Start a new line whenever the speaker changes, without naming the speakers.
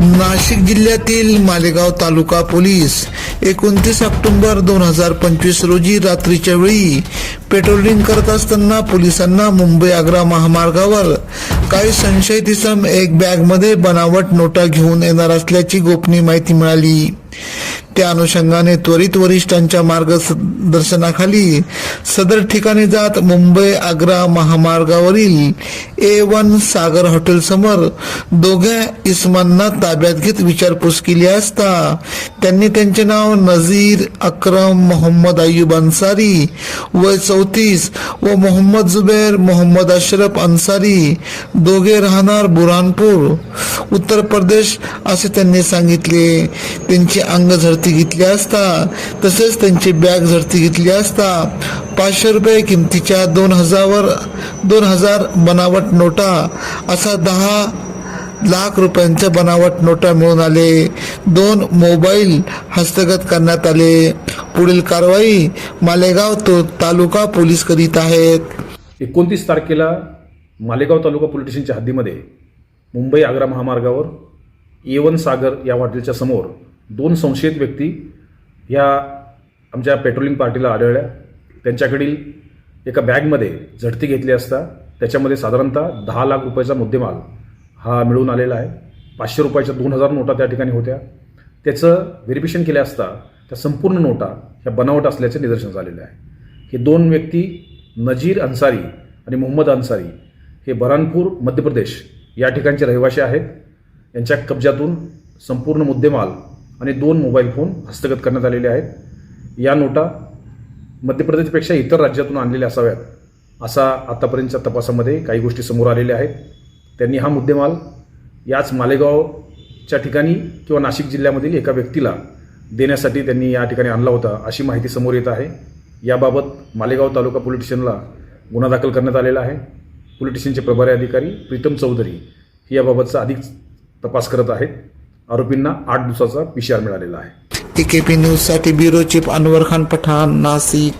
नाशिक जिल्ह्यातील मालेगाव तालुका पोलीस एकोणतीस ऑक्टोबर दोन हजार पंचवीस रोजी रात्रीच्या वेळी पेट्रोलिंग करत असताना पोलिसांना मुंबई आग्रा महामार्गावर काही संशयित इसम एक बॅगमध्ये बनावट नोटा घेऊन येणार असल्याची गोपनीय माहिती मिळाली. त्या अनुषंगाने त्वरित वरिष्ठांच्या मार्गदर्शनाखाली सदर ठिकाणी जात मुंबई आग्रा महामार्गावरील ए वन सागर हॉटेल समोर दोघ्या इस्मांना ताब्यात घेत विचारपूस केली असता त्यांनी त्यांचे नाव नझीर अक्रम मोहम्मद अय्यूब अन्सारी वय चौतीस व मोहम्मद जुबेर मोहम्मद अशरफ अन्सारी दोघे राहणार बुरानपूर उत्तर प्रदेश असे त्यांनी सांगितले. त्यांची अंग झडती घेतली असता तसेच त्यांची बॅग झडती घेतली असता पाचशे रुपये किमतीच्या दोन हजार दोन हजार बनावट नोटा असा दहा लाख रुपयांच्या बनावट नोटा मिळून आले. दोन मोबाईल हस्तगत करण्यात आले. पुढील कारवाई मालेगाव तो तालुका पोलीस करीत आहेत.
एकोणतीस तारखेला मालेगाव तालुका पोलीस स्टेशनच्या हद्दीमध्ये मुंबई आग्रा महामार्गावर येवन सागर या हॉटेलच्या समोर दोन संशयित व्यक्ती ह्या आमच्या पेट्रोलिंग पार्टीला आढळल्या. त्यांच्याकडील एका बॅगमध्ये झडती घेतली असता त्याच्यामध्ये साधारणतः दहा लाख रुपयाचा मुद्देमाल हा मिळून आलेला आहे. पाचशे रुपयाच्या दोन हजार नोटा त्या ठिकाणी होत्या. त्याचं व्हेरिफिकेशन केल्या असता त्या संपूर्ण नोटा ह्या बनावट असल्याचे निदर्शन झालेलं आहे. हे दोन व्यक्ती नजीर अन्सारी आणि मोहम्मद अन्सारी हे बरानपूर मध्य प्रदेश या ठिकाणचे रहिवासी आहेत. यांच्या कब्जातून संपूर्ण मुद्देमाल आणि दोन मोबाईल फोन हस्तगत करण्यात आलेले आहेत. या नोटा मध्य प्रदेशपेक्षा इतर राज्यातून आणलेल्या असाव्यात असा आतापर्यंतच्या तपासामध्ये काही गोष्टी समोर आलेल्या आहेत. त्यांनी हा मुद्देमाल याच मालेगावच्या ठिकाणी किंवा नाशिक जिल्ह्यामधील एका व्यक्तीला देण्यासाठी त्यांनी या ठिकाणी आणला होता अशी माहिती समोर येत आहे. याबाबत मालेगाव तालुका पोलीस स्टेशनला गुन्हा दाखल करण्यात आलेला आहे. पोलीस स्टेशनचे प्रभारी अधिकारी प्रीतम चौधरी हे याबाबतचा अधिक तपास करत आहेत. आरोपींना आठ दिवसाचा पीसीआर मिळालेला आहे.
एकेपी न्यूजसाठी ब्युरो चीफ अनवर खान पठाण नाशिक